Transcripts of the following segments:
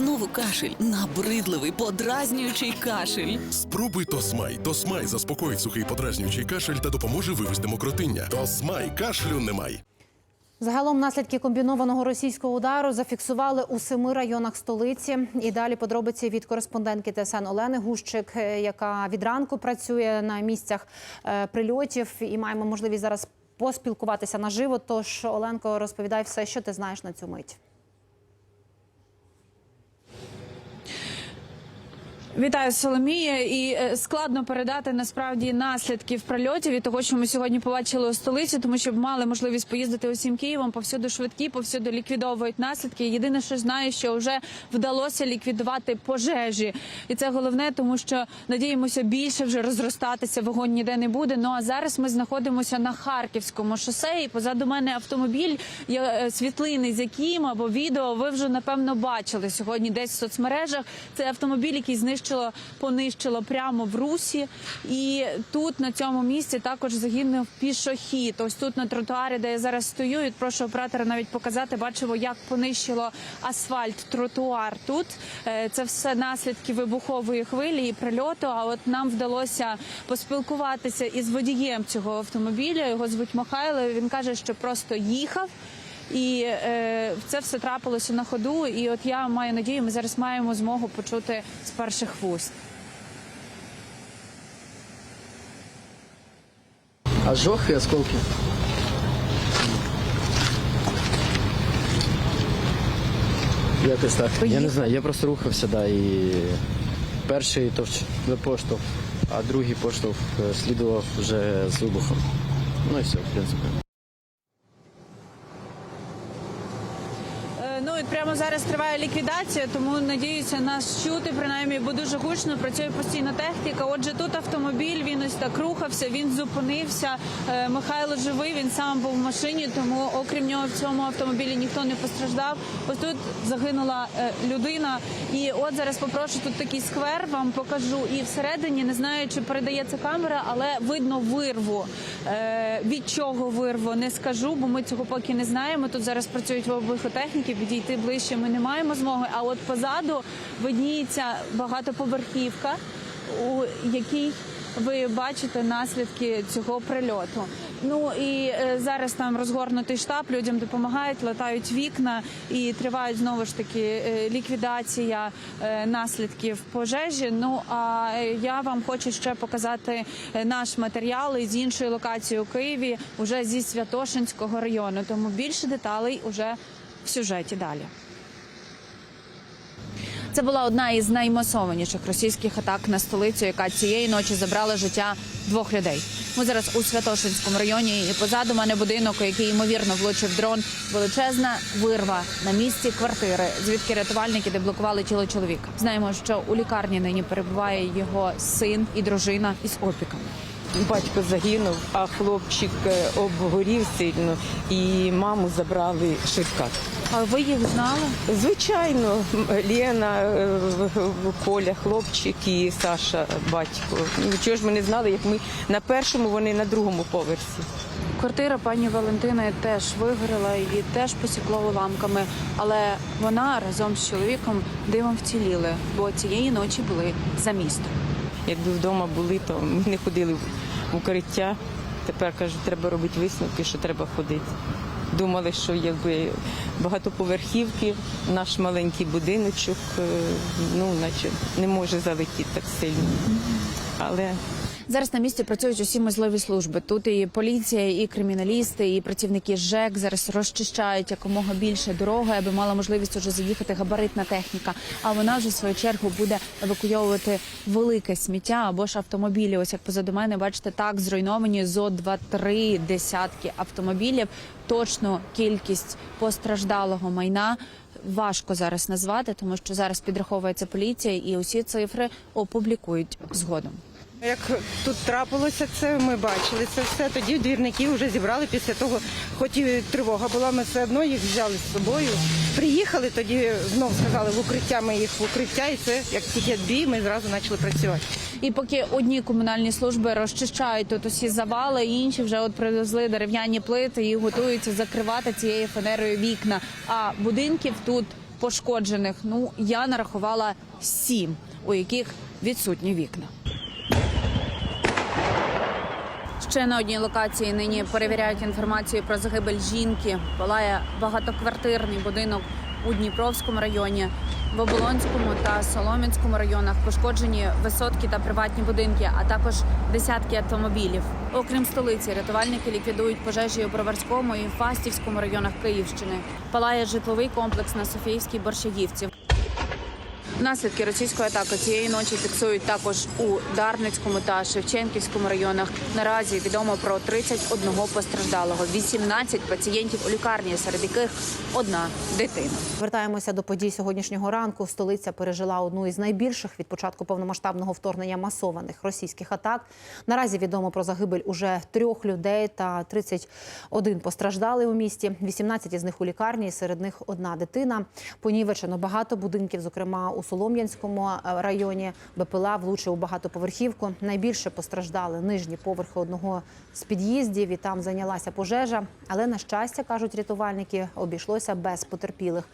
Знову кашель, набридливий, подразнюючий кашель. Спробуй Тосмай. Тосмай заспокоїть сухий подразнюючий кашель та допоможе вивести мокротиння. Тосмай кашлю немає. Загалом наслідки комбінованого російського удару зафіксували у семи районах столиці. І далі подробиці від кореспондентки ТСН Олени Гущик, е, яка від ранку працює на місцях е, прильотів. І маємо можливість зараз поспілкуватися наживо. Тож, Оленко, розповідай все, що ти знаєш на цю мить. Вітаю Соломія. І е, складно передати насправді наслідків прильотів від того, що ми сьогодні побачили у столиці, тому що мали можливість поїздити усім Києвом. Повсюди швидкі, повсюди ліквідовують наслідки. Єдине, що знаю, що вже вдалося ліквідувати пожежі, і це головне, тому що надіємося більше вже розростатися. Вогонь ніде не буде. Ну а зараз ми знаходимося на Харківському шосе. І позаду мене автомобіль е, світлини, з яким або відео ви вже напевно бачили сьогодні десь в соцмережах. Це автомобіль, який знищило, понищило прямо в русі. І тут на цьому місці також загинув пішохід. Ось тут на тротуарі, де я зараз стою, і прошу оператора навіть показати. Бачимо, як понищило асфальт, тротуар. Тут Е, це все наслідки вибухової хвилі і прильоту. А от нам вдалося поспілкуватися із водієм цього автомобіля. Його звуть Михайло. Він каже, що просто їхав. І е, це все трапилося на ходу. І от я маю надію, ми зараз маємо змогу почути з перших вуст. Ожог и осколки. Якось так. Я не знаю, я просто рухався, да, і перший товч поштовх, а другий поштовх е, слідував вже з вибухом. Ну і все, в принципі. Е, Ну і прямо зараз триває ліквідація, тому надіюся нас чути принаймні, бо дуже гучно працює постійна техніка. Отже, тут автомобіль він ось так рухався, він зупинився. Е, Михайло живий, він сам був в машині, тому окрім нього в цьому автомобілі ніхто не постраждав. Ось тут загинула е, людина. І от зараз попрошу тут такий сквер, вам покажу. І всередині не знаю, чи передається камера, але видно вирву. Е, Від чого вирву не скажу, бо ми цього поки не знаємо. Тут зараз працюють в вибухотехніки, підійти ближче ми не маємо змоги. А от позаду видніється багатоповерхівка, у якій ви бачите наслідки цього прильоту. Ну і е, зараз там розгорнутий штаб, людям допомагають, латають вікна і тривають знову ж таки е, ліквідація е, наслідків пожежі. Ну а я вам хочу ще показати наш матеріал із іншої локації у Києві, уже зі Святошинського району. Тому більше деталей уже в сюжеті далі. Це була одна із наймасованіших російських атак на столицю, яка цієї ночі забрала життя двох людей. Ми зараз у Святошинському районі. І позаду мене будинок, який ймовірно влучив дрон. Величезна вирва на місці квартири, звідки рятувальники деблокували тіло чоловіка. Знаємо, що у лікарні нині перебуває його син і дружина із опіками. Батько загинув, а хлопчик е, обгорів сильно, і маму забрали швидка. А ви їх знали? Звичайно, Лена, е, Коля, хлопчик і Саша, батько. Ну, чого ж ми не знали, як ми на першому, вони на другому поверсі. Квартира пані Валентини теж вигоріла, її теж посікло уламками, але вона разом з чоловіком дивом вціліли, бо цієї ночі були за містом. Якби вдома були, то ми не ходили укриття. Тепер кажуть, треба робити висновки, що треба ходити. Думали, що якби багатоповерхівки, наш маленький будиночок, е, ну наче не може залетіти так сильно. Але Зараз на місці працюють усі можливі служби. Тут і поліція, і криміналісти, і працівники ЖЕК зараз розчищають якомога більше дороги, аби мала можливість уже заїхати габаритна техніка. А вона вже в свою чергу буде евакуйовувати велике сміття або ж автомобілі. Ось як позаду мене, бачите, так зруйновані зо два-три десятки автомобілів. Точно кількість постраждалого майна. Важко зараз назвати, тому що зараз підраховується поліція, і усі цифри опублікують згодом. Як тут трапилося це, ми бачили це все. Тоді двірники вже зібрали після того, хоч і тривога була, ми все одно їх взяли з собою. Приїхали, тоді знов сказали в укриття, ми їх в укриття, і це як тільки бій, ми зразу почали працювати. І поки одні комунальні служби розчищають тут усі завали, інші вже от привезли дерев'яні плити і готуються закривати цією фанерою вікна. А будинків тут пошкоджених. Ну я нарахувала сім, у яких відсутні вікна. Ще на одній локації нині перевіряють інформацію про загибель жінки. Палає багатоквартирний будинок у Дніпровському районі, в Оболонському та Солом'янському районах пошкоджені висотки та приватні будинки, а також десятки автомобілів. Окрім столиці, рятувальники ліквідують пожежі у Броварському і Фастівському районах Київщини. Палає житловий комплекс на Софіївській Борщагівці. Наслідки російської атаки цієї ночі фіксують також у Дарницькому та Шевченківському районах. Наразі відомо про 31 постраждалого, 18 пацієнтів у лікарні, серед яких одна дитина. Вертаємося до подій сьогоднішнього ранку. Столиця пережила одну із найбільших від початку повномасштабного вторгнення масованих російських атак. Наразі відомо про загибель уже трьох людей та 31 постраждали у місті. 18 із них у лікарні, серед них одна дитина. Понівечено багато будинків, зокрема у Солом'янському е, районі. БПЛА влучив у багатоповерхівку. Найбільше постраждали нижні поверхи одного з під'їздів. І там зайнялася пожежа. Але на щастя, кажуть рятувальники, обійшлося без потерпілих.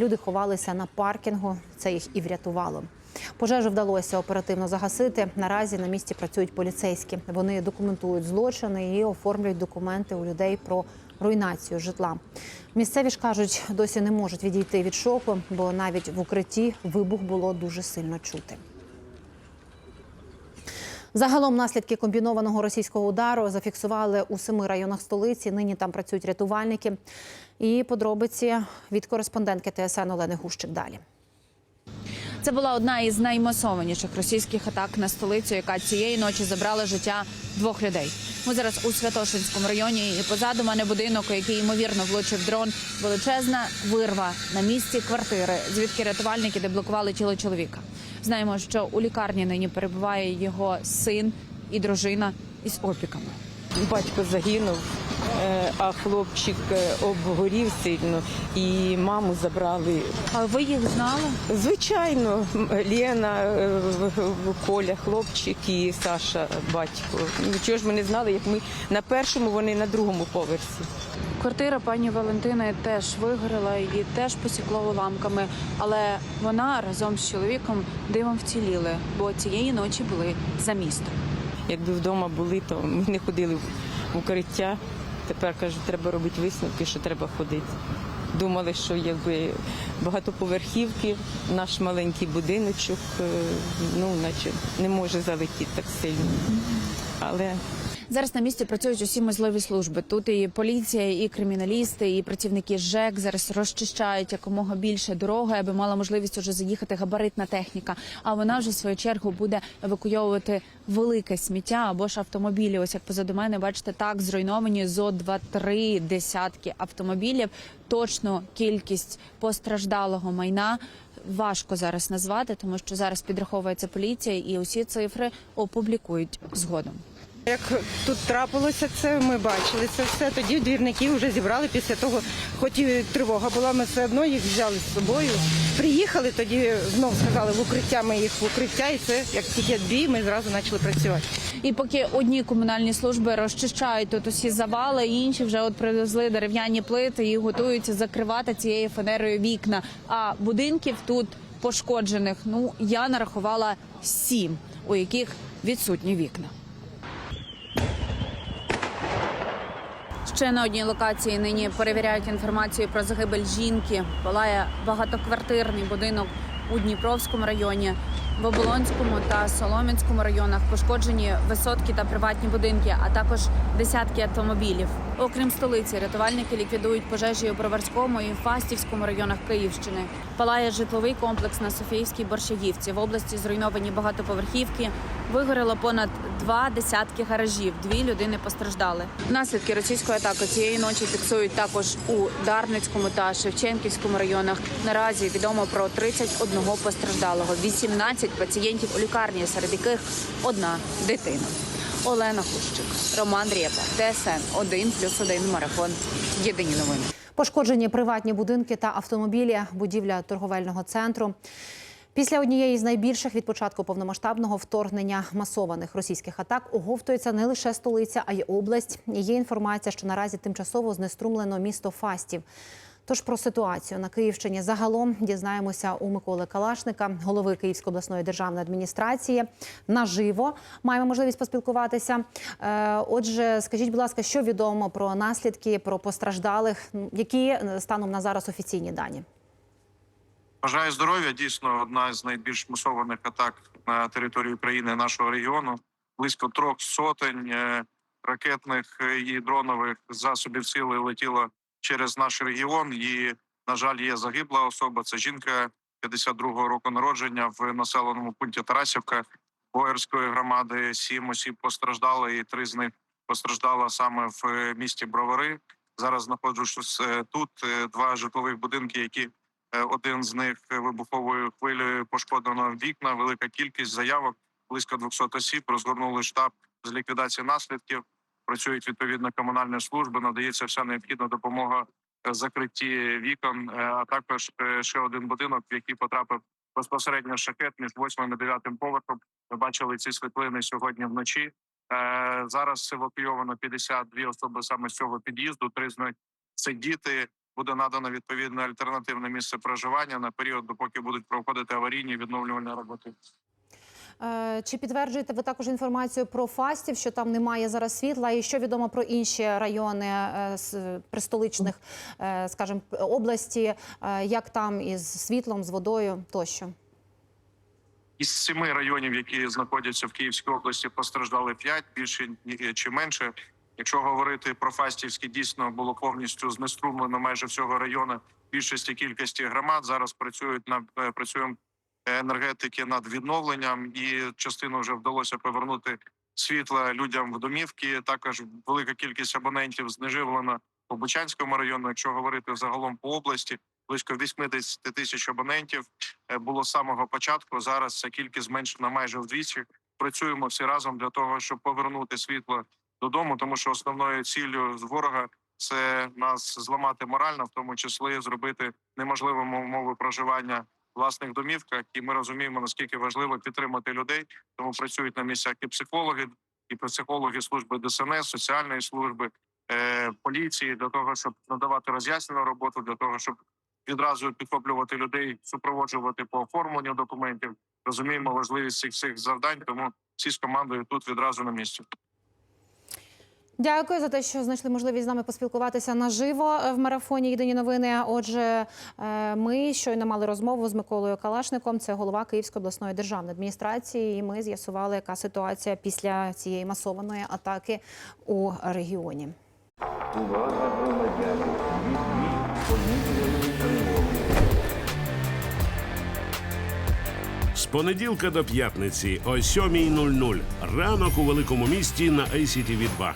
Люди ховалися на паркінгу. Це їх і врятувало. Пожежу вдалося оперативно загасити. Наразі на місці працюють поліцейські. Вони документують злочини і оформлюють документи у людей про руйнацію житла. Місцеві ж кажуть, досі не можуть відійти від шоку, бо навіть в укритті вибух було дуже сильно чути. Загалом наслідки комбінованого російського удару зафіксували у семи районах столиці. Нині там працюють рятувальники. І подробиці від кореспондентки ТСН Олени Гущик далі. Це була одна із наймасованіших російських атак на столицю, яка цієї ночі забрала життя двох людей. Ми зараз у Святошинському районі, і позаду мене будинок, який ймовірно влучив дрон. Величезна вирва на місці квартири, звідки рятувальники деблокували тіло чоловіка. Знаємо, що у лікарні нині перебуває його син і дружина із опіками. Батько загинув, а хлопчик е, обгорів сильно і маму забрали. А ви їх знали? Звичайно, Лена, е, Коля, хлопчик і Саша, батько. Ну, Чого ж ми не знали, як ми на першому, вони на другому поверсі. Квартира пані Валентини теж вигоріла, її теж посікло уламками, але вона разом з чоловіком дивом вціліли, бо цієї ночі були за містом. Якби вдома були, то ми не ходили в укриття. Тепер кажуть, треба робити висновки, що треба ходити. Думали, що якби багатоповерхівки, наш маленький будиночок, е, ну наче не може залетіти так сильно. Але Зараз на місці працюють усі можливі служби. Тут і поліція, і криміналісти, і працівники ЖЕК зараз розчищають якомога більше дороги, аби мала можливість уже заїхати габаритна техніка. А вона вже в свою чергу буде евакуйовувати велике сміття або ж автомобілі. Ось як позаду мене, бачите, так зруйновані зо два-три десятки автомобілів. Точно кількість постраждалого майна. Важко зараз назвати, тому що зараз підраховується поліція, і усі цифри опублікують згодом. Як тут трапилося, це ми бачили це все. Тоді двірників вже зібрали після того, хоч і тривога була, ми все одно їх взяли з собою. Приїхали, тоді знов сказали в укриття, ми їх в укриття, і це як тільки бій, ми зразу почали працювати. І поки одні комунальні служби розчищають тут усі завали, інші вже от привезли дерев'яні плити і готуються закривати цією фанерою вікна. А будинків тут пошкоджених. Ну я нарахувала сім, у яких відсутні вікна. Ще на одній локації нині перевіряють інформацію про загибель жінки. Палає багатоквартирний будинок у Дніпровському районі, в Оболонському та Солом'янському районах пошкоджені висотки та приватні будинки, а також десятки автомобілів. Окрім столиці, рятувальники ліквідують пожежі у Броварському і Фастівському районах Київщини. Палає житловий комплекс на Софіївській Борщагівці. В області зруйновані багатоповерхівки. Вигоріло понад два десятки гаражів. Дві людини постраждали. Наслідки російської атаки цієї ночі фіксують також у Дарницькому та Шевченківському районах. Наразі відомо про 31 постраждалого, 18 пацієнтів у лікарні, серед яких одна дитина. Олена Хущик, Роман Рєпа, ТСН 1+,1 марафон. Єдині новини. Пошкоджені приватні будинки та автомобілі, будівля торговельного центру. Після однієї з найбільших від початку повномасштабного вторгнення масованих російських атак оговтується не лише столиця, а й область. Є інформація, що наразі тимчасово знеструмлено місто Фастів. Тож про ситуацію на Київщині загалом дізнаємося у Миколи Калашника, голови Київської обласної державної адміністрації. Наживо маємо можливість поспілкуватися. Е, Отже, скажіть, будь ласка, що відомо про наслідки, про постраждалих, які е, станом на зараз офіційні дані? Бажаю здоров'я. Дійсно, одна з найбільш масованих атак на території України нашого регіону. Близько трьох сотень е, ракетних і дронових засобів сили летіло через наш регіон. І, на жаль, є загибла особа. Це жінка 52-го року народження в населеному пункті Тарасівка Боярської громади. Сім осіб постраждали, і три з них постраждало саме в е, місті Бровари. Зараз знаходжусь е, тут. Е, Два житлових будинки, які Один з них вибуховою хвилею пошкодено вікна. Велика кількість заявок, близько 200 осіб. Розгорнули штаб з ліквідації наслідків. Працюють відповідно комунальні служби. Надається вся необхідна допомога е, закритті вікон. е, А також е, ще один будинок, в який потрапив безпосередньо шахет між 8 і 9 поверхом. Ми бачили ці світлини сьогодні вночі. Зараз евакуйовано 52 особи саме з цього під'їзду. Три з них це діти буде надано відповідне альтернативне місце проживання на період, допоки будуть проходити аварійні відновлювальні роботи. Е, Чи підтверджуєте ви також інформацію про фастів, що там немає зараз світла, і що відомо про інші райони е, с- пристоличних, е, скажімо, області, як там із світлом, з водою тощо? Із семи районів, які знаходяться в Київській області, постраждали п'ять більше чи менше. Якщо говорити про Фастівський, дійсно було повністю знеструмлено майже всього району більшості кількості громад. Зараз працюють на працюємо енергетики над відновленням, і частину вже вдалося повернути світла людям в домівки. Також велика кількість абонентів знеживлена по Бучанському району. Якщо говорити загалом по області, близько 80 тисяч абонентів е, було з самого початку. Зараз ця кількість зменшена майже вдвічі. Працюємо всі разом для того, щоб повернути світло додому, тому що основною ціллю ворога це нас зламати морально, в тому числі зробити неможливими умови проживання власних домівках. І ми розуміємо наскільки важливо підтримати людей. Тому працюють на місцях і психологи, і психологи служби ДСНС, соціальної служби, е, поліції для того, щоб надавати роз'яснену роботу, для того, щоб відразу підхоплювати людей, супроводжувати по оформленню документів. Розуміємо важливість цих всіх завдань, тому всі з командою тут відразу на місці. Дякую за те, що знайшли можливість з нами поспілкуватися наживо е, в марафоні Єдині новини. Отже, е, ми щойно мали розмову з Миколою Калашником. Це голова Київської обласної державної адміністрації. І ми з'ясували, яка ситуація після цієї масованої атаки у регіоні. З понеділка до п'ятниці о 7.00. Ранок у великому місті на ICTV 2